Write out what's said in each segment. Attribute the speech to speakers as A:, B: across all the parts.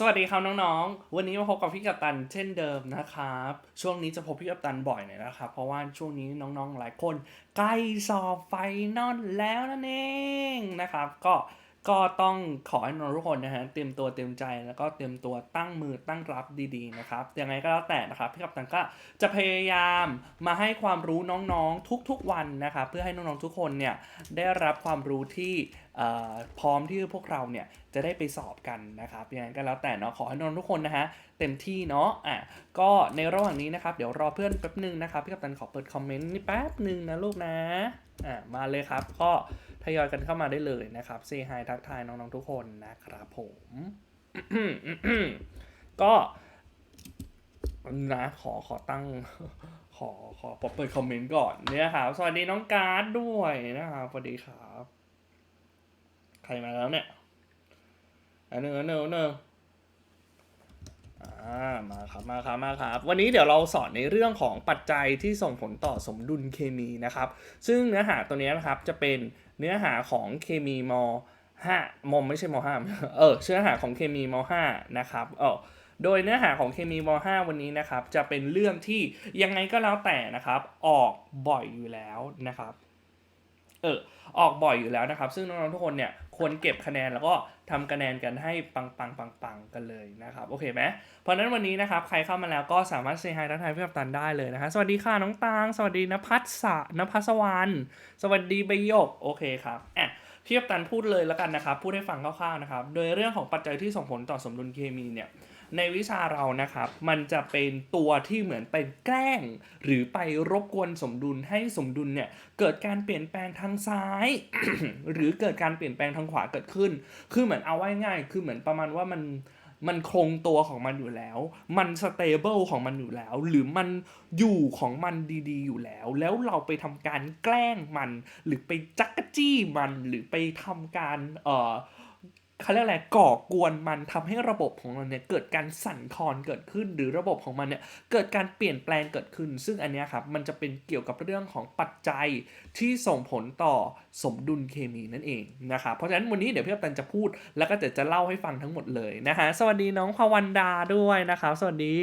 A: สวัสดีครับน้องๆ วันนี้มาพบกับพี่กัปตันเช่นเดิมนะครับ ช่วงนี้จะพบพี่กัปตันบ่อยหน่อยนะครับ เพราะว่าช่วงนี้น้องๆหลายคนใกล้สอบไฟนอลแล้วนั่นเองนะครับ ก็ ก็ต้องขอให้น้องทุกคนนะฮะเตรียมตัวเตรียมใจแล้วก็เตรียมตัวตั้งมือตั้งรับดีๆนะครับยังไงก็แล้วแต่นะครับพี่กัปตันก็จะพยายามมาให้ความรู้น้องๆทุกๆวันนะครับเพื่อให้น้องๆทุกคนเนี่ยได้รับความรู้ที่เอ่อพร้อมที่พวกเราเนี่ยจะได้ไปสอบกันนะครับยังไงก็แล้วแต่เนาะขอให้น้องทุกคนนะฮะเต็มที่เนาะอะก็ในระหว่างนี้นะครับเดี๋ยวรอเพื่อนแป๊บหนึงนะครับพี่กัปตันขอเปิดคอมเมนต์นี่แป๊บหนึ่งนะลูกนะอะมาเลยครับก็ ทยอยกันเข้ามาได้เลยนะครับซีไฮทักทายน้องๆทุกคนนะครับผมก็นะขอขอตั้งขอขอเปิดคอมเมนต์ก่อนเนี่ยครับสวัสดีน้องการ์ดด้วยนะครับสวัสดีครับ ใครมาแล้วเนี่ยอันหนึ่งอันหนึ่งอันหนึ่ง อ่ามาครับมาครับมาครับ วันนี้เดี๋ยวเราสอนในเรื่องของปัจจัยที่ส่งผลต่อสมดุลเคมีนะครับ ซึ่งเนื้อหาตัวนี้นะครับจะเป็นเนื้อหาของเคมีม5มมไม่ใช่ม5เออเนื้อหาของเคมีม5นะครับเออโดยเนื้อหาของเคมีม5วันนี้นะครับ จะเป็นเรื่องที่ยังไงก็แล้วแต่นะครับ ออกบ่อยอยู่แล้วนะครับ เออออกบ่อยอยู่แล้วนะครับ ซึ่งน้องๆทุกคนเนี่ยควรเก็บคะแนนแล้วก็ทำคะแนนกันให้ปังปังปังปังๆกันเลยนะครับโอเคไหมเพราะนั้นวันนี้นะครับใครเข้ามาแล้วก็สามารถเซฮายทักทายพี่กัปตันได้เลยนะฮะสวัสดีค่ะน้องตางสวัสดีนภัสสะนภัสวรรณสวัสดีใบยกโอเคครับอะพี่กัปตันพูดเลยแล้วกันนะครับพูดให้ฟังคร่าวๆนะครับโดยเรื่องของปัจจัยที่ส่งผลต่อสมดุลเคมีเนี่ย ในวิชาเรานะครับ มันจะเป็นตัวที่เหมือนไปแกล้ง หรือไปรบกวนสมดุลให้สมดุลเนี่ยเกิดการเปลี่ยนแปลงทางซ้าย หรือเกิดการเปลี่ยนแปลงทางขวาเกิดขึ้น คือเหมือนเอาไว้ง่าย คือเหมือนประมาณว่ามันมันคงตัวของมันอยู่แล้ว มันสเตเบิลของมันอยู่แล้ว หรือมันอยู่ของมันดีๆ อยู่แล้ว แล้วเราไปทำการแกล้งมัน หรือไปจักกะจี้มัน หรือไปทำการ เอ่อ เขาเรียกอะไรก่อกวนมันทำให้ระบบของมันเนี่ยเกิดการสั่นคลอนเกิดขึ้น หรือระบบของมันเนี่ยเกิดการเปลี่ยนแปลงเกิดขึ้น ซึ่งอันนี้ครับมันจะเป็นเกี่ยวกับเรื่องของปัจจัยที่ส่งผลต่อสมดุลเคมีนั่นเองนะครับเพราะฉะนั้นวันนี้เดี๋ยวพี่กัปตันจะพูด แล้วก็เดี๋ยวจะเล่าให้ฟังทั้งหมดเลยนะฮะสวัสดีน้องพวันดาด้วยนะครับ สวัสดี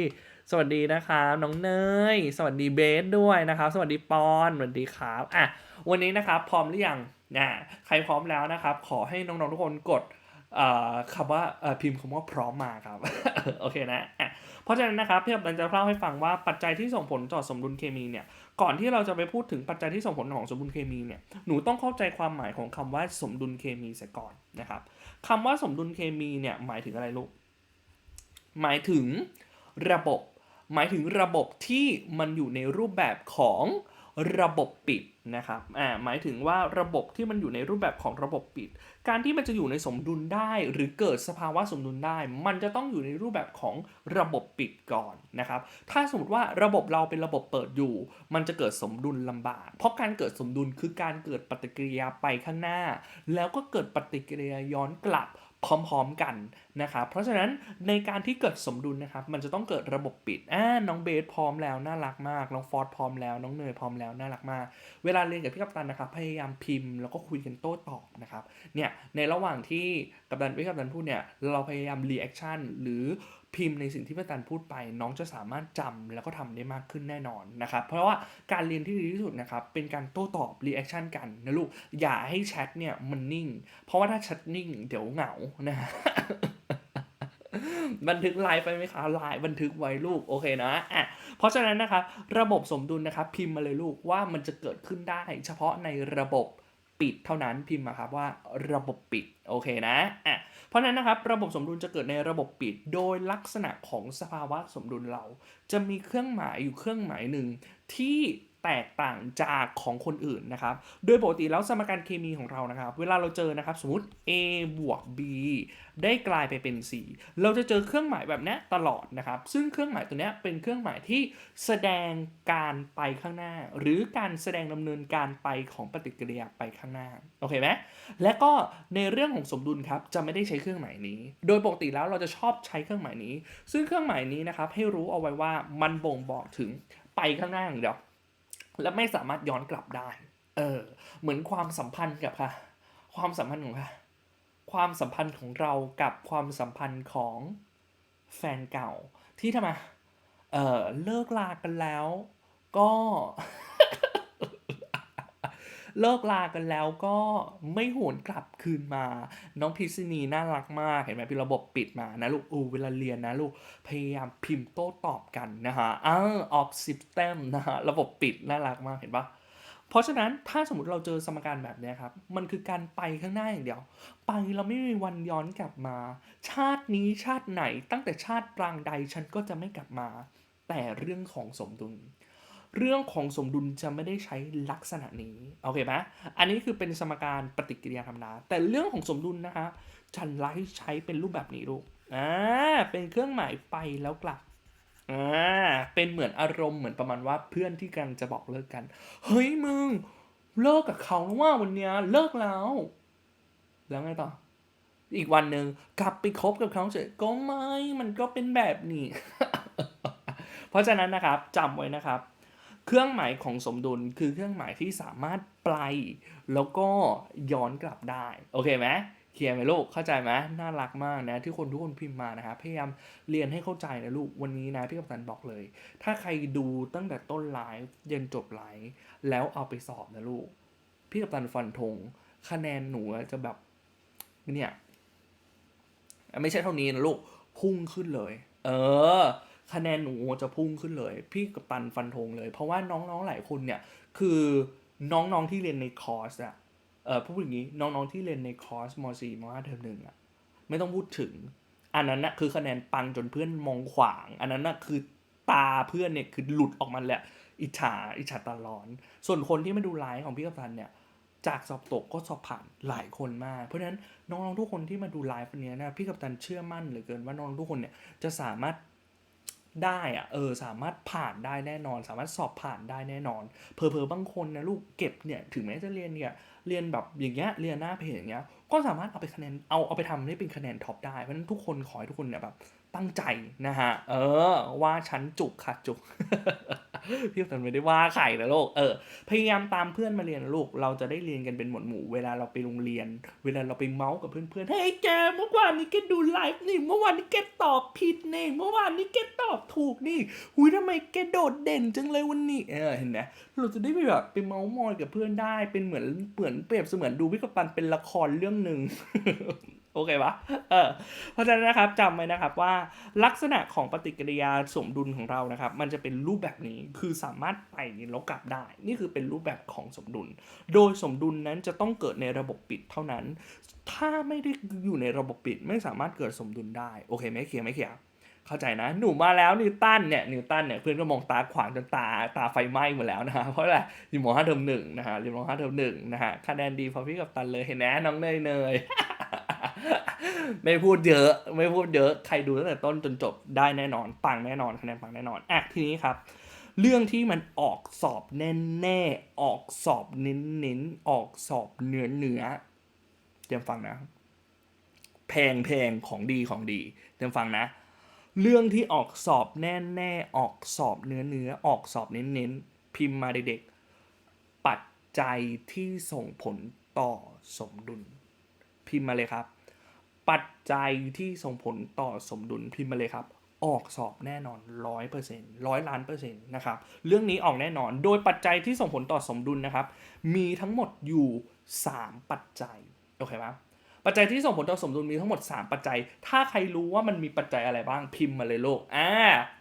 A: สวัสดีนะครับน้องเนย สวัสดีเบสด้วยนะครับ สวัสดีปอนสวัสดีครับอะวันนี้นะครับพร้อมหรือยังนะใครพร้อมแล้วนะครับ ขอให้น้องๆทุกคนกด คำว่าพิมพ์คำว่าพร้อมมาครับ โอเคนะะเพราะฉะนั้นนะครับพี่กัปตันจะเล่าให้ฟังว่าปัจจัยที่ส่งผลต่อสมดุลเคมีเนี่ยก่อนที่เราจะไปพูดถึงปัจจัยที่ส่งผลของสมดุลเคมีเนี่ยหนูต้องเข้าใจความหมายของคำว่าสมดุลเคมีเสียก่อนนะครับคำว่าสมดุลเคมีเนี่ยหมายถึงอะไรลูกหมายถึงระบบ หมายถึงระบบที่มันอยู่ในรูปแบบของ ระบบปิดนะครับ อ่า หมายถึงว่าระบบที่มันอยู่ในรูปแบบของระบบปิด การที่มันจะอยู่ในสมดุลได้หรือเกิดสภาวะสมดุลได้ มันจะต้องอยู่ในรูปแบบของระบบปิดก่อนนะครับ ถ้าสมมติว่าระบบเราเป็นระบบเปิดอยู่ มันจะเกิดสมดุลลำบาก เพราะการเกิดสมดุลคือการเกิดปฏิกิริยาไปข้างหน้า แล้วก็เกิดปฏิกิริยาย้อนกลับ พร้อมๆกันนะครับ เพราะฉะนั้นในการที่เกิดสมดุลนะครับ มันจะต้องเกิดระบบปิดอ่าน้องเบสพร้อมแล้วน่ารักมาก น้องฟอร์ดพร้อมแล้ว น้องเนยพร้อมแล้วน่ารักมาก เวลาเรียนกับพี่กัปตันนะครับ พยายามพิมพ์แล้วก็คุยกันโต้ตอบนะครับ เนี่ยในระหว่างที่กัปตันพี่กัปตันพูดเนี่ย เราพยายามรีแอคชั่นหรือ พิมพ์ในสิ่งที่พี่ตันพูดไป น้องจะสามารถจำแล้วก็ทำได้มากขึ้นแน่นอนนะครับ เพราะว่าการเรียนที่ดีที่สุดนะครับเป็นการโต้ตอบรีแอคชั่นกันนะลูกอย่าให้แชทเนี่ยมันนิ่ง เพราะว่าถ้าแชทนิ่ง เดี๋ยวเหงานะฮะบันทึกไลฟ์ไปไหมคะไลฟ์บันทึกไว้ลูกโอเคนะอะเพราะฉะนั้นนะครับระบบสมดุลนะครับพิมพ์มาเลยลูกว่ามันจะเกิดขึ้นได้ เฉพาะในระบบ ปิดเท่านั้นพิมพ์มาครับว่าระบบปิดโอเคนะอะเพราะนั้นนะครับระบบสมดุลจะเกิดในระบบปิด โดยลักษณะของสภาวะสมดุลเรา จะมีเครื่องหมายอยู่เครื่องหมายหนึ่งที่ แตกต่างจากของคนอื่นนะครับ โดยปกติแล้วสมการเคมีของเรานะครับ เวลาเราเจอนะครับสมมติ a บวก b ได้กลายไปเป็น c เราจะเจอเครื่องหมายแบบนี้ตลอดนะครับ ซึ่งเครื่องหมายตัวนี้เป็นเครื่องหมายที่แสดงการไปข้างหน้า หรือการแสดงดำเนินการไปของปฏิกิริยาไปข้างหน้า โอเคไหมและก็ในเรื่องของสมดุลครับจะไม่ได้ใช้เครื่องหมายนี้ โดยปกติแล้วเราจะชอบใช้เครื่องหมายนี้ ซึ่งเครื่องหมายนี้นะครับให้รู้เอาไว้ว่ามันบ่งบอกถึงไปข้างหน้าอย่างเดียว และไม่สามารถย้อนกลับได้ เออ เหมือนความสัมพันธ์กับค่ะ ความสัมพันธ์ของค่ะ ความสัมพันธ์ของเรากับความสัมพันธ์ของแฟนเก่าที่ทำไม เออเลิกลากันแล้ว ก็ เลิกลากันแล้วก็ไม่หวนกลับคืนมา น้องพิษณีน่ารักมากเห็นไหมเป็นระบบปิดมานะลูกอูเวลาเรียนนะลูกพยายามพิมพ์โต้ตอบกันนะฮะอ้าออกซิสเต็มนะฮะระบบปิดน่ารักมากเห็นปะเพราะฉะนั้นถ้าสมมติเราเจอสมการแบบนี้ครับ มันคือการไปข้างหน้าอย่างเดียว ไปเราไม่มีวันย้อนกลับมา ชาตินี้ชาติไหนตั้งแต่ชาติปรางใดฉันก็จะไม่กลับมา แต่เรื่องของสมดุล เรื่องของสมดุลจะไม่ได้ใช้ลักษณะนี้โอเคไหมอันนี้คือเป็นสมการปฏิกิริยาธรรมดา แต่เรื่องของสมดุลนะคะฉันไล่ใช้เป็นรูปแบบนี้ลูกอ่าเป็นเครื่องหมายไปแล้วกลับอ่าเป็นเหมือนอารมณ์เหมือนประมาณว่าเพื่อนที่กำลังจะบอกเลิกกัน เฮ้ยมึง เลิกกับเขาแล้วว่าวันเนี้ยเลิกแล้ว แล้วไงต่อ อีกวันหนึ่งกลับไปคบกับเขาเฉยก็ไม่มันก็เป็นแบบนี้ เพราะฉะนั้นนะครับจำไว้นะครับ เครื่องหมายของสมดุลคือเครื่องหมายที่สามารถไปแล้วก็ย้อนกลับได้ โอเคไหมเคลียร์ไหมลูก เข้าใจไหมน่ารักมากนะที่คนทุกคนพิมพ์มานะครับพยายามเรียนให้เข้าใจนะลูก วันนี้นะพี่กัปตันบอกเลย ถ้าใครดูตั้งแต่ต้นไลฟ์ยันจบไลฟ์แล้วเอาไปสอบนะลูก พี่กัปตันฟันธงคะแนนหนูจะแบบเนี่ยไม่ใช่เท่านี้นะลูก พุ่งขึ้นเลย เออ คะแนนหนูจะพุ่งขึ้นเลย พี่กับตันฟันธงเลย เพราะว่าน้องๆหลายคนเนี่ย คือน้องๆที่เรียนในคอร์สอะเออพูดอย่างนี้น้องๆที่เรียนในคอร์สม .4 ม .5 เทอมหนึ่งอะไม่ต้องพูดถึง อันนั้นนะคือคะแนนปังจนเพื่อนมองขวาง อันนั้นนะคือตาเพื่อนเนี่ยคือหลุดออกมาแหละอิจฉาอิจฉาตาร้อน ส่วนคนที่มาดูไลฟ์ของพี่กับตันเนี่ยจากสอบตกก็สอบผ่านหลายคนมาก เพราะฉะนั้นน้องๆทุกคนที่มาดูไลฟ์วันนี้นะพี่กับตันเชื่อมั่นเหลือเกินว่าน้องทุกคนเนี่ยจะสามารถ ได้อะเออสามารถผ่านได้แน่นอน สามารถสอบผ่านได้แน่นอน เพอเพอบางคนนะลูกเก็บเนี่ยถึงแม้จะเรียนเนี่ยเรียนแบบอย่างเงี้ยเรียนหน้าเพจอย่างเงี้ยก็สามารถเอาไปคะแนนเอาเอาไปทำให้เป็นคะแนนท็อปได้เพราะฉะนั้นทุกคนขอให้ทุกคนเนี่ยแบบตั้งใจนะฮะเออว่าฉันจุกค่ะจุก พี่กับตันไม่ได้ว่าใครนะลูกเออพยายามตามเพื่อนมาเรียนลูก เราจะได้เรียนกันเป็นหมวดหมู่ เวลาเราไปโรงเรียน เวลาเราไปเมาส์กับเพื่อนๆเฮ้ยแกเมื่อวานนี้แกดูไลฟ์นี่เมื่อวานนี้แกตอบผิดนี่เมื่อวานนี้แกตอบถูกนี่หุยทำไมแกโดดเด่นจังเลยวันนี้เออเห็นไหมเราจะได้ไปแบบไปเมาส์มอยกับเพื่อนได้เป็นเหมือนเหมือนเปรียบเสมือนดูพี่กัปตันเป็นละครเรื่องหนึ่ง โอเคปะเออเพราะฉะนั้นนะครับจำไว้นะครับว่าลักษณะของปฏิกิริยาสมดุลของเรานะครับ มันจะเป็นรูปแบบนี้คือสามารถไปแล้วกลับได้ นี่คือเป็นรูปแบบของสมดุล โดยสมดุลนั้นจะต้องเกิดในระบบปิดเท่านั้น ถ้าไม่ได้อยู่ในระบบปิดไม่สามารถเกิดสมดุลได้โอเคไหมเคลียร์ไหมเคลียร์เข้าใจนะ หนูมาแล้วนิวตันเนี่ยนิวตันเนี่ยเพื่อนก็มองตาขวางจนตาตาไฟไหม้หมดแล้วนะฮะเพราะอะไรอยู่มห้าเทอมหนึ่งนะฮะเรียนมห้าเทอมหนึ่งนะฮะคะแนนดีพอพี่กับตันเลยเห็นไหมน้องเนยเนย ไม่พูดเยอะ ไม่พูดเยอะ ใครดูตั้งแต่ต้นจนจบได้แน่นอน ปังแน่นอนคะแนนปังแน่นอนอะทีนี้ครับ เรื่องที่มันออกสอบแน่แน่ๆออกสอบเน้นเน้นๆ ออกสอบเนื้อเนื้อเตรียมฟังนะ แพงแพงของดีของดีเตรียมฟังนะ เรื่องที่ออกสอบแน่แน่ๆออกสอบเนื้อเนื้อออกสอบเน้นเน้นๆ พิมพ์มาเด็กๆ ปัจจัยที่ส่งผลต่อสมดุล พิมพ์มาเลยครับ ปัจจัยที่ส่งผลต่อสมดุลพิมพ์มาเลยครับ ออกสอบแน่นอนร้อยเปอร์เซ็นต์ร้อยล้านเปอร์เซ็นต์นะครับเรื่องนี้ออกแน่นอนโดยปัจจัยที่ส่งผลต่อสมดุลนะครับ มีทั้งหมดอยู่ 3 ปัจจัยโอเคไหมปัจจัยที่ส่งผลต่อสมดุลมีทั้งหมด 3 ปัจจัย ถ้าใครรู้ว่ามันมีปัจจัยอะไรบ้างพิมพ์มาเลยโลกอ่า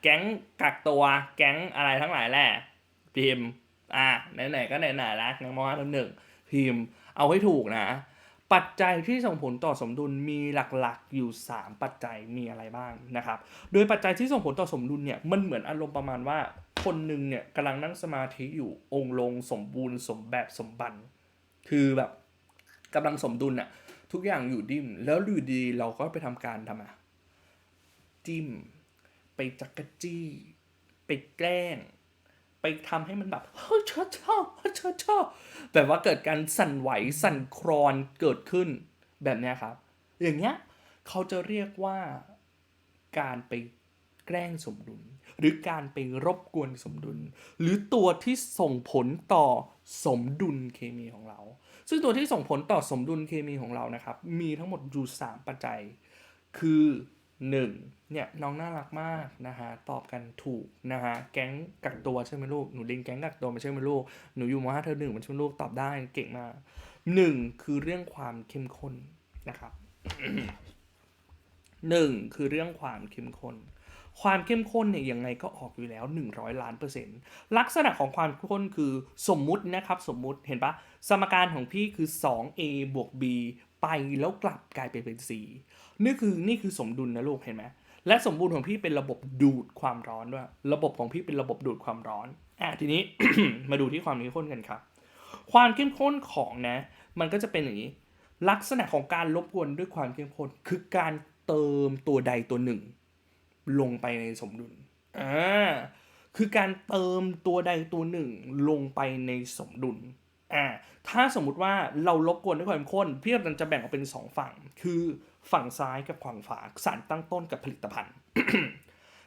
A: แก๊งกักตัว แก๊งอะไรทั้งหลายแหละพิมพ์อ่าไหนๆก็ไหนๆล้วนังมอหนึ่งพิมพ์เอาให้ถูกนะ ปัจจัยที่ส่งผลต่อสมดุลมีหลักๆอยู่ 3 ปัจจัยมีอะไรบ้างนะครับ โดยปัจจัยที่ส่งผลต่อสมดุลเนี่ยมันเหมือนอารมณ์ประมาณว่า คนหนึ่งเนี่ยกำลังนั่งสมาธิอยู่องค์ลงสมบูรณ์สมแบบสมบันคือแบบกำลังสมดุลอะทุกอย่างอยู่ดิ่มแล้วอยู่ดีเราก็ไปทำการทำอะจิ้ม ไปจักกะจี้ ไปแกล้ง ไปทำให้มันแบบเฮ้ยชอบชอบชอบชอบแบบว่าเกิดการสั่นไหวสั่นคลอนเกิดขึ้นแบบนี้ครับ อย่างเงี้ยเขาจะเรียกว่าการไปแกล้งสมดุล หรือการไปรบกวนสมดุล หรือตัวที่ส่งผลต่อสมดุลเคมีของเรา ซึ่งตัวที่ส่งผลต่อสมดุลเคมีของเรานะครับ มีทั้งหมดอยู่ 3 ปัจจัย คือ หนึ่งเนี่ยน้องน่ารักมากนะฮะตอบกันถูกนะฮะแก๊งกักตัวใช่ไหมลูกหนูเรียนแก๊งกักตัวมาใช่ไหมลูกหนูอยู่มห้าเธอหนึ่งมันใช่ไหมลูกตอบได้เก่งมากหนึ่งคือเรื่องความเข้มข้นนะครับหนึ่งคือเรื่องความเข้มข้นความเข้มข้นเนี่ยยังไงก็ออกอยู่แล้ว 100 ล้านเปอร์เซ็นต์ลักษณะของความเข้มข้นคือสมมุตินะครับสมมุติเห็นปะสมการของพี่คือ 2a บวก b ไปแล้วกลับกลายเป็นเป็น c นี่คือนี่คือสมดุลนะลูกเห็นไหมและสมบูรณ์ของพี่เป็นระบบดูดความร้อนด้วย ระบบของพี่เป็นระบบดูดความร้อนอะทีนี้ มาดูที่ความเข้มข้นกันครับ ความเข้มข้นของนะ มันก็จะเป็นอย่างนี้ ลักษณะของการรบกวนด้วยความเข้มข้นคือการเติมตัวใดตัวหนึ่ง ลงไปในสมดุลอ่าคือการเติมตัวใดตัวหนึ่งลงไปในสมดุลอ่าถ้าสมมุติว่าเรารบกวนด้วยความเข้มข้นพี่กำลังจะแบ่งออกเป็นสองฝั่ง คือ ฝั่งซ้ายกับฝั่งขวาสารตั้งต้นกับผลิตภัณฑ์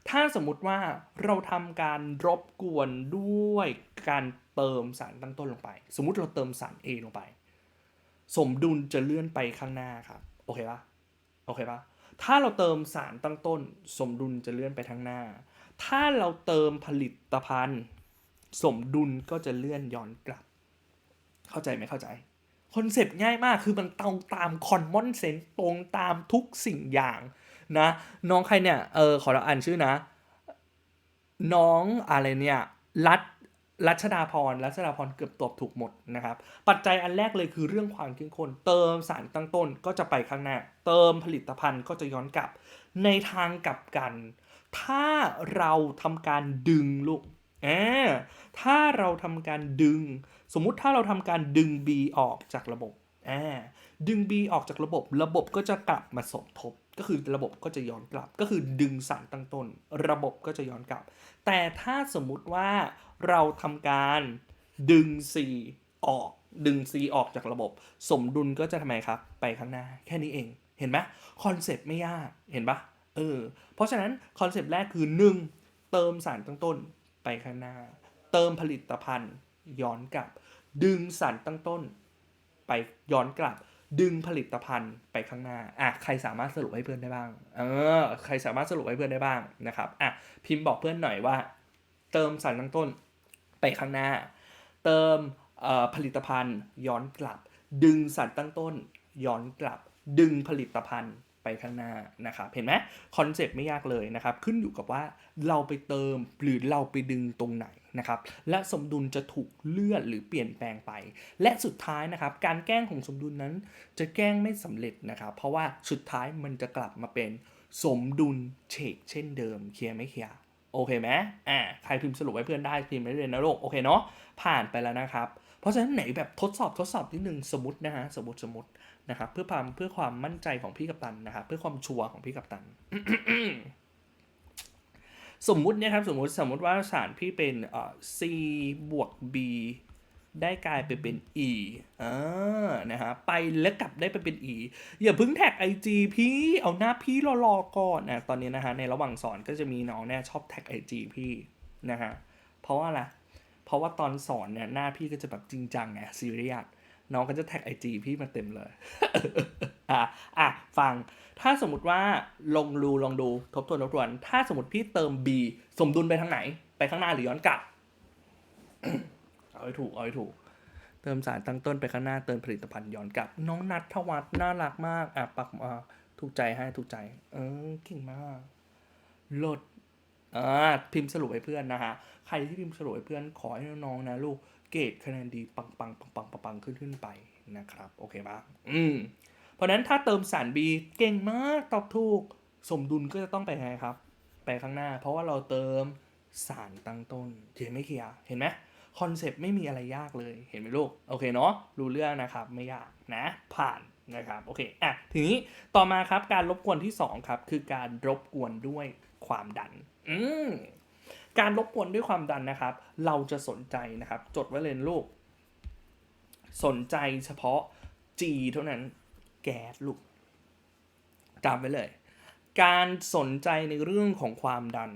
A: ถ้าสมมุติว่าเราทำการรบกวนด้วยการเติมสารตั้งต้นลงไป สมมุติเราเติมสาร A ลงไป สมดุลจะเลื่อนไปข้างหน้าครับ โอเคปะโอเคปะถ้าเราเติมสารตั้งต้น สมดุลจะเลื่อนไปข้างหน้า ถ้าเราเติมผลิตภัณฑ์ สมดุลก็จะเลื่อนย้อนกลับ เข้าใจไหมเข้าใจ คอนเซปต์ง่ายมากคือมันตรงตามคอนมอนเซนต์ตรงตามทุกสิ่งอย่างนะ น้องใครเนี่ยเออขอเราอ่านชื่อนะ น้องอะไรเนี่ยรัฐรัชดาพรรัชดาพรเกือบตอบถูกหมดนะครับ ปัจจัยอันแรกเลยคือเรื่องความเข้มข้นเติมสารตั้งต้นก็จะไปข้างหน้า เติมผลิตภัณฑ์ก็จะย้อนกลับ ในทางกลับกัน ถ้าเราทำการดึงลูกแอบถ้าเราทำการดึง สมมุติถ้าเราทำการดึง B ออกจากระบบดึง B ออกจากระบบ ระบบก็จะกลับมาสมทบ ก็คือระบบก็จะย้อนกลับ ก็คือดึงสารตั้งต้น ระบบก็จะย้อนกลับ แต่ถ้าสมมุติว่าเราทำการดึง C ออก ดึง C ออกจากระบบ สมดุลก็จะทำไมครับ ไปข้างหน้า แค่นี้เอง เห็นไหมคอนเซปต์ไม่ยาก เห็นปะเออ เพราะฉะนั้นคอนเซปต์แรกคือ 1. เติมสารตั้งต้นไปข้างหน้า เติมผลิตภัณฑ์ ย้อนกลับ ดึงสารตั้งต้น ไปย้อนกลับ ดึงผลิตภัณฑ์ไปข้างหน้าอะใครสามารถสรุปให้เพื่อนได้บ้าง เออ ใครสามารถสรุปให้เพื่อนได้บ้างนะครับอะพิมพ์บอกเพื่อนหน่อยว่า เติมสารตั้งต้นไปข้างหน้า เติมผลิตภัณฑ์ย้อนกลับ ดึงสารตั้งต้น ย้อนกลับ ดึงผลิตภัณฑ์ ไปข้างหน้านะครับเห็นไหมคอนเซปต์ไม่ยากเลยนะครับขึ้นอยู่กับว่าเราไปเติมหรือเราไปดึงตรงไหนนะครับและสมดุลจะถูกเลื่อนหรือเปลี่ยนแปลงไป และสุดท้ายนะครับการแกล้งของสมดุลนั้นจะแกล้งไม่สำเร็จนะครับ เพราะว่าสุดท้ายมันจะกลับมาเป็นสมดุลเฉกเช่นเดิมเคลียร์ไหมเคลียร์ โอเคไหมอ่าใครพิมพ์สรุปไว้เพื่อนได้พิมพ์ได้เลยนะลูกโอเคเนาะผ่านไปแล้วนะครับ เพราะฉะนั้นไหนแบบทดสอบทดสอบนิดนึงสมมตินะฮะสมมติสมมตินะครับเพื่อความเพื่อความมั่นใจของพี่กัปตันนะครับเพื่อความชัวร์ของพี่กัปตัน สมมุตินี่ครับสมมุติสมมุติว่าสารพี่เป็นเอ่อ C บวก B ได้กลายไปเป็น E อ่านะฮะไปแล้วกลับได้ไปเป็น E อย่าเพิ่งแท็ก IG พี่เอาหน้าพี่รอๆก่อนนะตอนนี้นะฮะในระหว่างสอนก็จะมีน้องเนี่ยชอบแท็ก IG พี่นะฮะเพราะว่าอะไรเพราะว่าตอนสอนเนี่ยหน้าพี่ก็จะแบบจริงจังไงซีเรียสน้องก็จะแท็ก IG พี่มาเต็มเลย อะ อะ ฟัง ถ้าสมมติว่าลงดูลองดู ทบทวนทบทวน ถ้าสมมติพี่เติม B สมดุลไปทางไหน ไปข้างหน้าหรือย้อนกลับ เอาให้ถูกเอาให้ถูก เติมสารตั้งต้นไปข้างหน้าเติมผลิตภัณฑ์ย้อนกลับ น้องนัททวัฒน์น่ารักมากอะปักมาถูกใจให้ถูกใจ เออเก่งมากลดอ่าพิมพ์สรุปให้เพื่อนนะฮะใครที่พิมพ์สรุปให้เพื่อนขอให้น้องๆนะลูกเกรดคะแนนดีปังปังปังปังปังขึ้นขึ้นไปนะครับโอเคปะอืมเพราะนั้นถ้าเติมสาร B เก่งมากตอบถูก สมดุลก็จะต้องไปไงครับ ไปข้างหน้า เพราะว่าเราเติมสารตั้งต้นเห็นไหมเคียเห็นไหม คอนเซปต์ไม่มีอะไรยากเลยเห็นไหมลูก โอเคเนาะรู้เรื่องนะครับไม่ยากนะ ผ่านนะครับโอเคอะทีนี้ต่อมาครับการรบกวนที่ 2 ครับ คือการรบกวนด้วยความดัน อืมการรบกวนด้วยความดันนะครับ เราจะสนใจนะครับ จดไว้เลยลูก สนใจเฉพาะ G เท่านั้นแก๊สลูกจำไว้เลย การสนใจในเรื่องของความดัน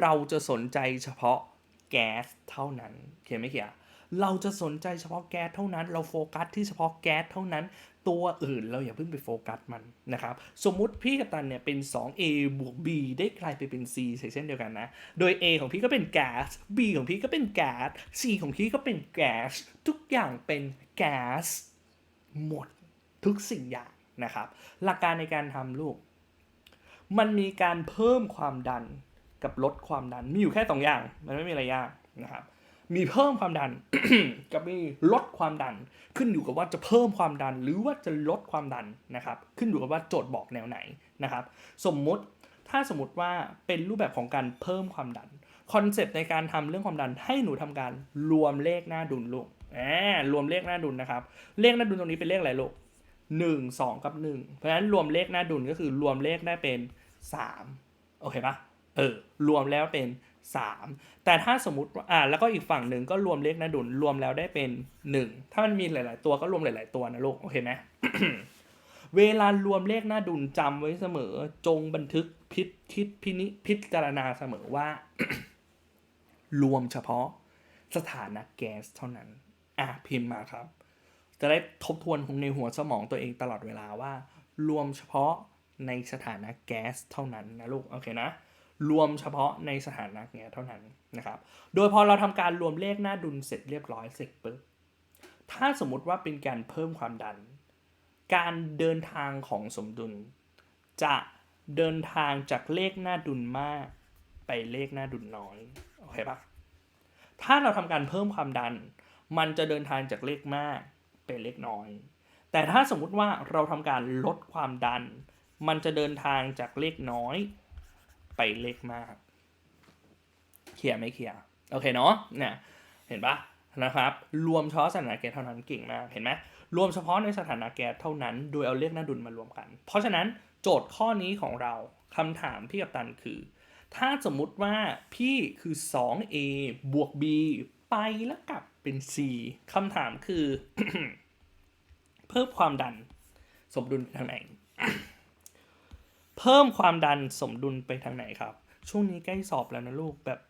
A: เราจะสนใจเฉพาะ แก๊สเท่านั้นเขียนไหมเขียนเราจะสนใจเฉพาะแก๊สเท่านั้น เราโฟกัสที่เฉพาะแก๊สเท่านั้น ตัวอื่นเราอย่าเพิ่งไปโฟกัสมันนะครับ สมมุติพี่กัปตันเนี่ยเป็น 2a บวก b ได้กลายไปเป็น c ใส่เส้นเดียวกันนะ โดย a ของพี่ก็เป็นแก๊ส b ของพี่ก็เป็นแก๊ส c ของพี่ก็เป็นแก๊ส ทุกอย่างเป็นแก๊สหมดทุกสิ่งอย่างนะครับ หลักการในการทำลูก มันมีการเพิ่มความดัน กับลดความดันมีอยู่แค่สองอย่าง มันไม่มีอะไรยากนะครับมีเพิ่มความดันกับมีลดความดัน ขึ้นอยู่กับว่าจะเพิ่มความดันหรือว่าจะลดความดันนะครับ ขึ้นอยู่กับว่าโจทย์บอกแนวไหนนะครับ สมมุติถ้าสมมติว่าเป็นรูปแบบของการเพิ่มความดันคอนเซปต์ในการทำเรื่องความดันให้หนูทำการรวมเลขหน้าดุลลูกแหมรวมเลขหน้าดุลนะครับ เลขหน้าดุลตรงนี้เป็นเลขอะไรลูกหนึ่งสองกับหนึ่งเพราะฉะนั้นรวมเลขหน้าดุลก็คือรวมเลขได้เป็นสามโอเคปะ เออรวมแล้วเป็นสามแต่ถ้าสมมติอ่าแล้วก็อีกฝั่งหนึ่งก็รวมเลขน้าดุลรวมแล้วได้เป็นหนึ่งถ้ามันมีหลาย ๆ ตัวก็รวมหลาย ๆ ตัวนะลูกโอเคไหมเวลารวมเลขหน้าดุลจำไว้เสมอ จงบันทึกพิษคิดพินิพิจารณาเสมอว่า รวมเฉพาะสถานะแก๊สเท่านั้น อะพิมพ์มาครับ จะได้ทบทวนในหัวสมองตัวเองตลอดเวลาว่า รวมเฉพาะในสถานะแก๊สเท่านั้นนะลูก โอเคนะ รวมเฉพาะในสถานะเนี้ยเท่านั้นนะครับ โดยพอเราทำการรวมเลขหน้าดุลเสร็จเรียบร้อยเสร็จปุ๊บ ถ้าสมมติว่าเป็นการเพิ่มความดัน การเดินทางของสมดุล จะเดินทางจากเลขหน้าดุลมาก ไปเลขหน้าดุลน้อย โอเคปะถ้าเราทำการเพิ่มความดัน มันจะเดินทางจากเลขมากไปเลขน้อย แต่ถ้าสมมุติว่าเราทำการลดความดัน มันจะเดินทางจากเลขน้อย ไปเลขมากเคลียร์ไม่เคลียร์โอเคเนาะเนี่ยเห็นปะนะครับ รวมเฉพาะสถานะแก๊สเท่านั้นเก่งมากเห็นไหมรวมเฉพาะในสถานะแก๊สเท่านั้น โดยเอาเลขหน้าดุลมารวมกัน เพราะฉะนั้นโจทย์ข้อนี้ของเราคำถามพี่กับตันคือ ถ้าสมมุติว่าพี่คือ 2a บวก b ไปแล้วกลับเป็น c คำถามคือ เพิ่มความดันสมดุลทางไหน เพิ่มความดันสมดุลไปทางไหนครับ ช่วงนี้ใกล้สอบแล้วนะลูกแบบ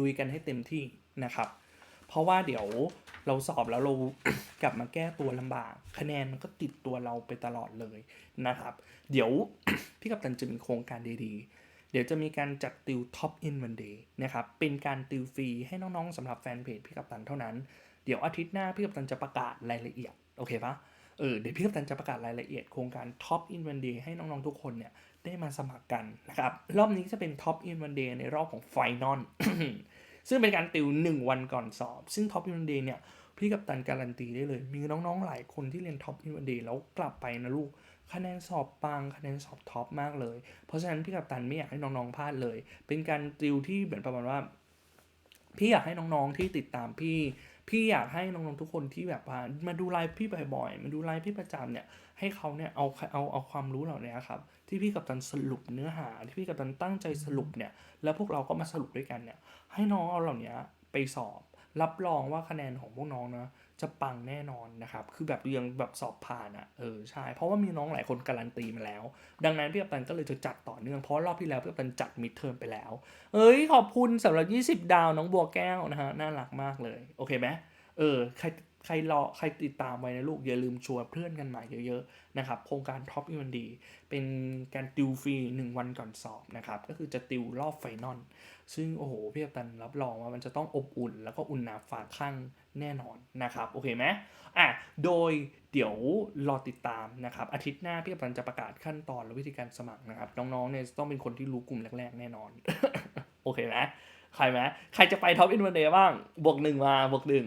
A: ลุยๆกันให้เต็มที่นะครับ เพราะว่าเดี๋ยวเราสอบแล้วเรากลับมาแก้ตัวลำบาก คะแนนมันก็ติดตัวเราไปตลอดเลยนะครับ เดี๋ยวพี่กัปตันจะมีโครงการดีๆ เดี๋ยวจะมีการจัดติว Top in One Day นะครับ เป็นการติวฟรีให้น้องๆสำหรับแฟนเพจพี่กัปตันเท่านั้น เดี๋ยวอาทิตย์หน้าพี่กัปตันจะประกาศรายละเอียด โอเคปะ เออเดี๋ยวพี่กัปตันจะประกาศรายละเอียดโครงการ Top in One Day ให้น้องๆทุกคนเนี่ยได้มาสมัครกันนะครับ รอบนี้จะเป็น Top in One Day ในรอบของ Final ซึ่งเป็นการติว 1 วันก่อนสอบ ซึ่ง Top in One Day เนี่ยพี่กัปตันการันตีได้เลย มีน้องๆหลายคนที่เรียนท็อปอินวันเดย์แล้วกลับไปนะลูกคะแนนสอบปังคะแนนสอบท็อปมากเลย เพราะฉะนั้นพี่กัปตันไม่อยากให้น้องๆพลาดเลย เป็นการติวที่เหมือนประมาณว่า พี่อยากให้น้องๆที่ติดตามพี่ พี่อยากให้น้องๆทุกคนที่แบบามาดูไลฟ์พี่บ่อยๆมาดูไลฟ์พี่ประจำเนี่ยให้เขาเนี่ยเอาเอาเอาความรู้เหล่านี้ครับที่พี่กับตันสรุปเนื้อหาที่พี่กับตันตั้งใจสรุปเนี่ยแล้วพวกเราก็มาสรุปด้วยกันเนี่ยให้น้องเอาเหล่านี้ไปสอบ รับรองว่าคะแนนของพวกน้องนะ จะปังแน่นอนนะครับ คือแบบเรียงแบบสอบผ่านอะ่ะ เออใช่ เพราะว่ามีน้องหลายคนการันตีมาแล้ว ดังนั้นพี่กัปตันก็เลยจะจัดต่อเนื่อง เพราะรอบที่แล้วพี่อัปตันจัดมิดเทอมไปแล้ว เอ้ย ขอบคุณสำหรับ 20 ดาวน้องบัวแก้วนะฮะ น่ารักมากเลย โอเคไหมเออ ใคร ใครรอใครติดตามไว้นะลูก อย่าลืมชวนเพื่อนกันมาเยอะๆนะครับโครงการท็อปอีวันดีเป็นการติวฟรี1วันก่อนสอบนะครับก็คือจะติวรอบไฟนอลซึ่งโอ้โหพี่กัปตันรับรองว่ามันจะต้องอบอุ่น แล้วก็อุ่นหนาฝาข้างแน่นอนนะครับโอเคไหมอะโดยเดี๋ยวรอติดตามนะครับอาทิตย์หน้าพี่กัปตันจะประกาศขั้นตอนและวิธีการสมัครนะครับน้องๆเนี่ยต้องเป็นคนที่รู้กลุ่มแรก ๆ แน่นอน โอเคไหมใครไหมใครจะไปท็อปอินวันเดย์บ้างบวกหนึ่งมาบวกหนึ่ง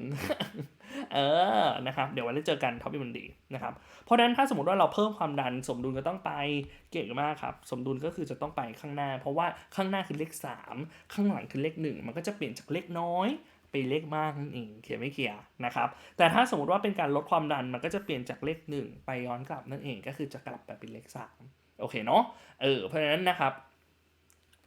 A: เออนะครับเดี๋ยววันนี้เจอกันท็อปอินวันดีนะครับเพราะฉะนั้นถ้าสมมติว่าเราเพิ่มความดันสมดุลก็ต้องไปเก่งมากครับสมดุลก็คือจะต้องไปข้างหน้า เพราะว่าข้างหน้าคือเลข 3 ข้างหลังคือเลข 1 มันก็จะเปลี่ยนจากเลขน้อยไปเลขมากนั่นเองเขียนไม่เคลียนะครับแต่ถ้าสมมติว่าเป็นการลดความดันมันก็จะเปลี่ยนจากเลข 1 ไปย้อนกลับนั่นเองก็คือจะกลับไปเป็นเลข 3โอเคเนาะเออเพราะฉะนั้นนะครับ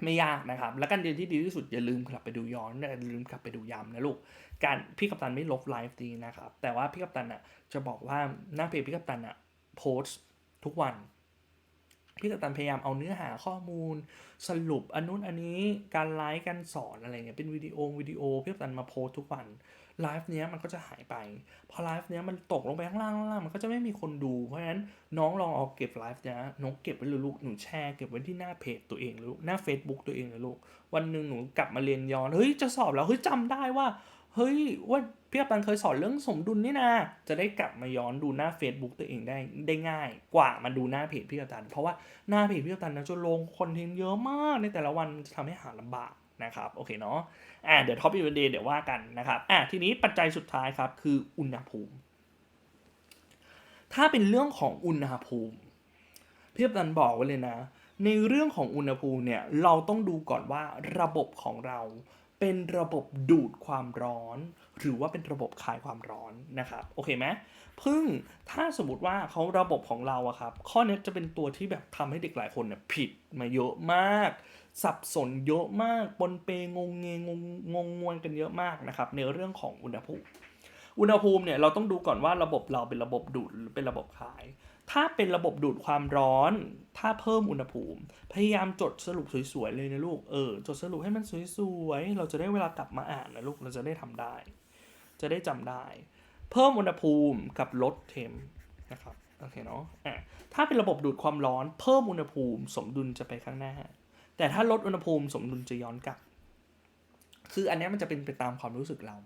A: ไม่ยากนะครับ และการเรียนที่ดีที่สุดอย่าลืมกลับไปดูย้อนอย่าลืมกลับไปดูย้ำนะลูก การพี่กัปตันไม่ลบไลฟ์ดีนะครับ แต่ว่าพี่กัปตันอะจะบอกว่าหน้าเพจพี่กัปตันอะโพสต์ทุกวัน พี่กัปตันพยายามเอาเนื้อหาข้อมูล สรุปอันนู้นอันนี้การไลฟ์การสอนอะไรเงี้ยเป็นวิดีโอวิดีโอพี่กัปตันมาโพสต์ทุกวัน ไลฟ์เนี้ยมันก็จะหายไป พอไลฟ์เนี้ยมันตกลงไปข้างล่างข้างล่างมันก็จะไม่มีคนดู เพราะฉะนั้นน้องลองเอาเก็บไลฟ์เนี้ยน้องเก็บไว้เลยลูกหนูแชร์เก็บไว้ที่หน้าเพจตัวเองเลยลูกหน้า Facebook ตัวเองเลยลูกวันหนึ่งหนูกลับมาเรียนย้อนเฮ้ยจะสอบแล้วเฮ้ยจำได้ว่าเฮ้ยว่าพี่กัปตันเคยสอนเรื่องสมดุลนี่นะจะได้กลับมาย้อนดูหน้า Facebook ตัวเองได้ได้ง่าย กว่ามาดูหน้าเพจพี่กัปตันเพราะว่าหน้าเพจพี่กัปตันนะจะลงคอนเทนต์เยอะมากในแต่ละวันจะทำให้หาลำบาก นะครับโอเคเนาะอ่าเดี๋ยวท็อปอีเวนเดย์เดี๋ยวว่ากันนะครับอ่าทีนี้ปัจจัยสุดท้ายครับคืออุณหภูมิ ถ้าเป็นเรื่องของอุณหภูมิพี่กัปตันบอกไว้เลยนะ ในเรื่องของอุณหภูมิเนี่ยเราต้องดูก่อนว่าระบบของเราเป็นระบบดูดความร้อน หรือว่าเป็นระบบคายความร้อนนะครับโอเคไหมพึ่งถ้าสมมติว่าเขาระบบของเราอะครับข้อนี้จะเป็นตัวที่แบบทำให้เด็กหลายคนเนี่ยผิดมาเยอะมาก สับสนเยอะมากปนเปงงเงงงงงงวนกันเยอะมากนะครับในเรื่องของอุณหภูมิ อุณหภูมิเนี่ยเราต้องดูก่อนว่าระบบเราเป็นระบบดูดหรือเป็นระบบคาย ถ้าเป็นระบบดูดความร้อน ถ้าเพิ่มอุณหภูมิ พยายามจดสรุปสวยๆเลยนะลูกเออจดสรุปให้มันสวยๆเราจะได้เวลากลับมาอ่านนะลูกเราจะได้ทำได้ จะได้จำได้ เพิ่มอุณหภูมิกับลดเทมนะครับโอเคเนาะอะถ้าเป็นระบบดูดความร้อน เพิ่มอุณหภูมิ สมดุลจะไปข้างหน้า แต่ถ้าลดอุณหภูมิสมดุลจะย้อนกลับ คืออันนี้มันจะเป็นไปตามความรู้สึกเรา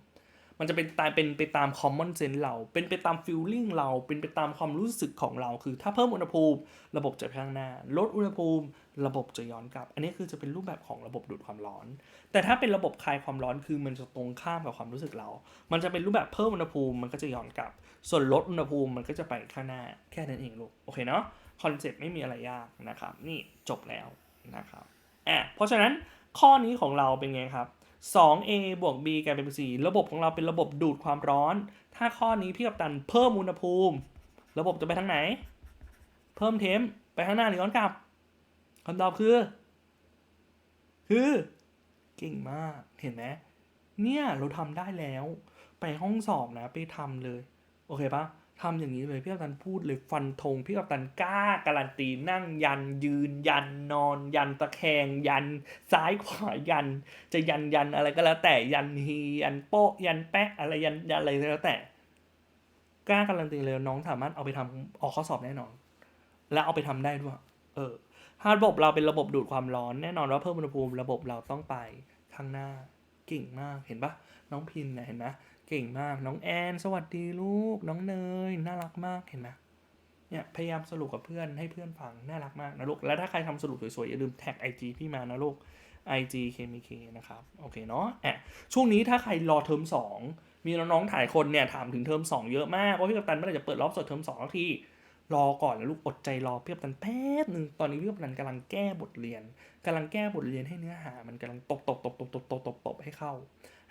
A: มันจะเป็นตามเป็นไปตาม common sense เรา เป็นไปตาม feeling เรา เป็นไปตามความรู้สึกของเรา คือถ้าเพิ่มอุณหภูมิระบบจะข้างหน้า ลดอุณหภูมิระบบจะย้อนกลับ อันนี้คือจะเป็นรูปแบบของระบบดูดความร้อน แต่ถ้าเป็นระบบคลายความร้อนคือมันจะตรงข้ามกับความรู้สึกเรา มันจะเป็นรูปแบบเพิ่มอุณหภูมิมันก็จะย้อนกลับ ส่วนลดอุณหภูมิมันก็จะไปข้างหน้า แค่นั้นเองลูก โอเคเนาะ คอนเซ็ปต์ไม่มีอะไรยากนะครับ นี่จบแล้วนะครับ อะเพราะฉะนั้นข้อนี้ของเราเป็นไงครับ 2a บวก b กลายเป็น c ระบบของเราเป็นระบบดูดความร้อน ถ้าข้อนี้พี่กัปตันเพิ่มอุณหภูมิ ระบบจะไปทางไหน เพิ่มเทมไปข้างหน้าหรือย้อนกลับคำตอบคือ คือเก่งมากเห็นไหมเนี่ยเราทำได้แล้ว ไปห้องสอบนะ ไปทำเลย โอเคปะ ทำอย่างนี้เลยพี่กัปตันพูดเลยฟันธงพี่กัปตันกล้าการันตีนั่งยันยืนยันนอน ยันตะแคงยันซ้ายขวายัน จะยันยันอะไรก็แล้ว แต่ยันฮียันโปะยันแปะอะไรยันยันอะไรก็แล้วแต่กล้าการันตีเลยน้องสามารถเอาไปทำออกข้อสอบแน่นอน และเอาไปทำได้ด้วย เออ ถ้าระบบเราเป็นระบบดูดความร้อนแน่นอนว่าเพิ่มอุณหภูมิระบบเราต้องไปข้างหน้าเก่งมากเห็นปะน้องพินนะเห็นไหม เก่งมาก น้องแอน สวัสดีลูก น้องเนย น่ารักมาก เห็นไหมเนี่ย พยายามสรุปกับเพื่อนให้เพื่อนฟัง น่ารักมากนะลูก แล้วถ้าใครทำสรุปสวยๆ อย่าลืมแท็ก IG พี่มานะลูก IG KMK นะครับ โอเคเนาะอะช่วงนี้ถ้าใครรอเทอม2 มีน้องๆถ่ายคนเนี่ยถามถึงเทอม2 เยอะมากว่าพี่กัปตันเมื่อไหร่จะเปิดรอบสดเทอม2สักที รอก่อนนะลูกอดใจรอเพี่กัปตันแป๊บหนึ่งตอนนี้เพี่กัปตันกำลังแก้บทเรียนกำลังแก้บทเรียนให้เนื้อหา มันกำลังตบตบตบตบตบตบตบตบให้เข้า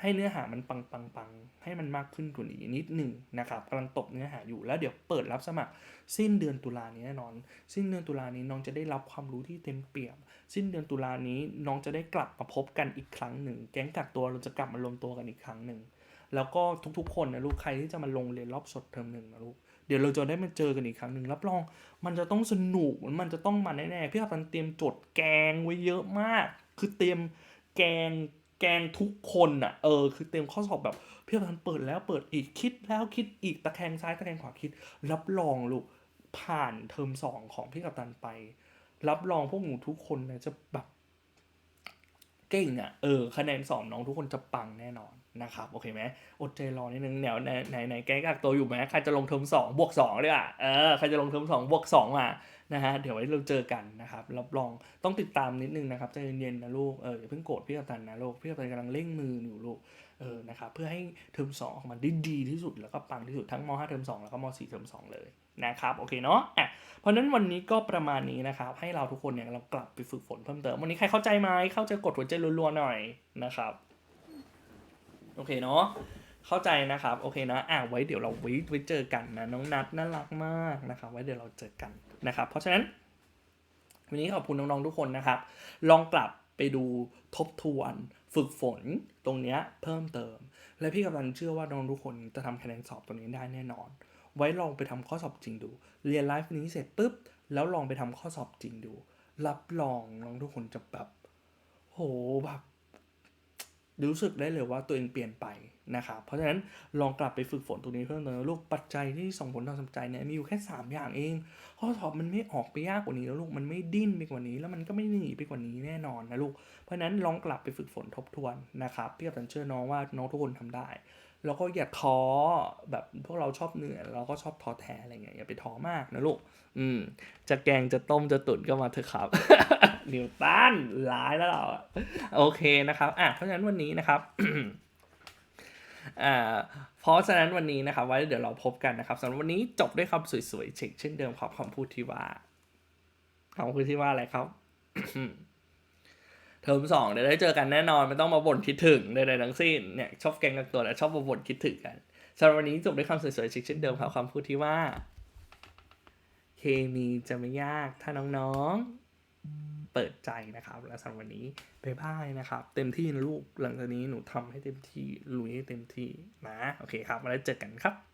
A: ให้เนื้อหามันปังปังปังให้มันมากขึ้นกว่านี้นิดหนึ่งนะครับกำลังตบเนื้อหาอยู่แล้วเดี๋ยวเปิดรับสมัคร สิ้นเดือนตุลานี้แน่นอน สิ้นเดือนตุลานี้น้องจะได้รับความรู้ที่เต็มเปี่ยม สิ้นเดือนตุลานี้น้องจะได้กลับมาพบกันอีกครั้งหนึ่ง แก๊งกักตัวเราจะกลับมารวมตัวกันอีกครั้งหนึ่งแล้วก็ทุกๆ คนนะลูกใครที่จะมาลงเรียนรอบสดเทอมหนึ่งนะลูก เดี๋ยวเราจะได้มาเจอกันอีกครั้งหนึ่งรับรอง มันจะต้องสนุกมันจะต้องมันแน่ๆพี่กัปตันเตรียมจทย์แกงไว้เยอะมาก คือเตรียมแกงแกงทุกคนอะเออคือเตรียมข้อสอบแบบพี่กัปตันเปิดแล้วเปิดอีกคิดแล้วคิดอีกตะแคงซ้ายตะแคงขวาคิด รับรองลูกผ่านเทอมสองของพี่กัปตันไป รับรองพวกหนูทุกคนนะจะแบบเก่งอะเออคะแนนสอบน้องทุกคนจะปังแน่นอน นะครับ โอเคไหมอดใจรอนิดนึงแนวไหนไหนไหนแก๊กักตัวอยู่ไหมใครจะลงเทอมสองบวกสองเลยอะเออใครจะลงเทอมสองบวกสองมานะฮะเดี๋ยวไว้เราเจอกันนะครับรับรองต้องติดตามนิดนึงนะครับใจเย็นๆนะลูกเอออย่าเพิ่งโกรธพี่กัปตันนะลูกพี่กัปตันกำลังเร่งมืออยู่ลูกเออนะครับเพื่อให้เทอมสองออกมาได้ดีที่สุดแล้วก็ปังที่สุดทั้งม .5 เทอม2 แล้วก็ม .4 เทอม2 เลยนะครับโอเคเนาะอะเพราะฉะนั้นวันนี้ก็ประมาณนี้นะครับให้เราทุกคนเนี่ยเรากลับไปฝึกฝนเพิ่มเติมวันนี้ใครเข้าใจไหมเข้าใจกดหัวใจรัวๆหน่อยนะครับ โอเคเนาะเข้าใจนะครับโอเคนะอะไว้เดี๋ยวเราไว้ไว้เจอกันนะน้องนัดน่ารักมากนะครับไว้เดี๋ยวเราเจอกันนะครับ เพราะฉะนั้น วันนี้ขอบคุณน้องๆทุกคนนะครับ ลองกลับไปดูทบทวนฝึกฝนตรงเนี้ยเพิ่มเติม และพี่กำลังเชื่อว่าน้องทุกคนจะทำคะแนนสอบตัวนี้ได้แน่นอน ไว้ลองไปทำข้อสอบจริงดู เรียนไลฟ์นี้เสร็จปุ๊บ แล้วลองไปทำข้อสอบจริงดู รับรองน้องทุกคนจะแบบโหแบบ รู้สึกได้เลยว่าตัวเองเปลี่ยนไปนะครับ เพราะฉะนั้นลองกลับไปฝึกฝนตรงนี้เพิ่มเติมนะลูกปัจจัยที่ส่งผลต่อสมใจเนี่ยมีอยู่แค่ 3 อย่างเองข้อสอบมันไม่ออกไปยากกว่านี้แล้วลูกมันไม่ดิ้นไปกว่านี้ แล้วมันก็ไม่หนีไปกว่านี้แน่นอนนะลูกเพราะฉะนั้นลองกลับไปฝึกฝนทบทวนนะครับพี่กับตันเชื่อน้องว่าน้องทุกคนทำได้ แล้วก็อย่าท้อแบบพวกเราชอบเหนื่อยเราก็ชอบท้อแท้อะไรเงี้ยอย่าไปท้อมากนะลูกอืมจะแกงจะต้มจะตุ๋นก็มาเถอะครับนิวตันร้ายแล้วเราโอเคนะครับอะเพราะฉะนั้นวันนี้นะครับอ่าเพราะฉะนั้นวันนี้นะครับ ไว้เดี๋ยวเราพบกันนะครับสำหรับวันนี้จบด้วยคำสวยๆเช็คเช่นเดิมครับคำพูดที่ว่าคำพูดที่ว่าอะไรครับ เทอมสองเดี๋ยวได้เจอกันแน่นอนไม่ต้องมาบ่นคิดถึงใดๆทั้งสิ้นเนี่ยชอบแกงกันตัวและชอบมาบ่นคิดถึงกันสำหรับวันนี้จบด้วยคำสวยๆเช็คเช่นเดิมครับคำพูดที่ว่า เคมีจะไม่ยากถ้าน้องๆ เปิดใจนะครับ และสำหรับวันนี้บ๊ายบายนะครับ เต็มที่นะลูกหลังจากนี้หนูทำให้เต็มที่ลุยให้เต็มที่นะโอเคครับมาแล้วเจอกันครับ